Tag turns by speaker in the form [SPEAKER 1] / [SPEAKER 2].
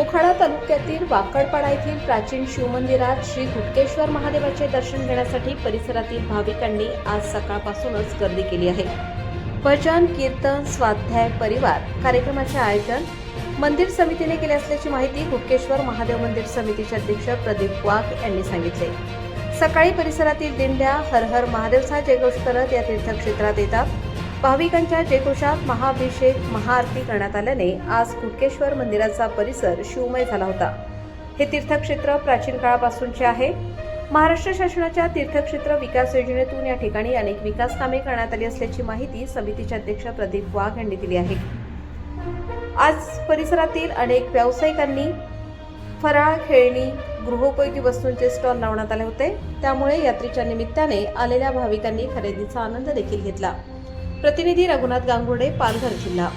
[SPEAKER 1] मोखाडा तालुक्यातील वाकडपाडा येथील प्राचीन शिवमंदिरात श्री गुटकेश्वर महादेवाचे दर्शन घेण्यासाठी परिसरातील भाविकांनी आज सकाळपासूनच गर्दी केली आहे. भजन कीर्तन स्वाध्याय परिवार कार्यक्रमाचे आयोजन मंदिर समितीने केले असल्याची माहिती गुटकेश्वर महादेव मंदिर समितीचे अध्यक्ष प्रदीप वाघ यांनी सांगितले. सकाळी परिसरातील दिंड्या हर हर महादेवचा जयघोष करत या तीर्थक्षेत्रात येतात. भाविकांच्या जयघोषात महाअभिषेक महाआरती करण्यात आल्याने आज कुटकेश्वर मंदिराचा परिसर शिवमय झाला होता. हे तीर्थक्षेत्र प्राचीन काळापासूनचे आहे. महाराष्ट्र शासनाच्या तीर्थक्षेत्र विकास योजनेतून या ठिकाणी अनेक विकास कामे करण्यात आली असल्याची माहिती समितीचे अध्यक्ष प्रदीप वाघ यांनी दिली आहे. आज परिसरातील अनेक व्यावसायिकांनी फराळ खेळणी गृहोपयोगी वस्तूंचे स्टॉल लावण्यात आले होते. त्यामुळे यात्रेच्या निमित्ताने आलेल्या भाविकांनी खरेदीचा आनंद देखील घेतला. प्रतिनिधी रघुनाथ गांगुडे पालघर जिल्हा.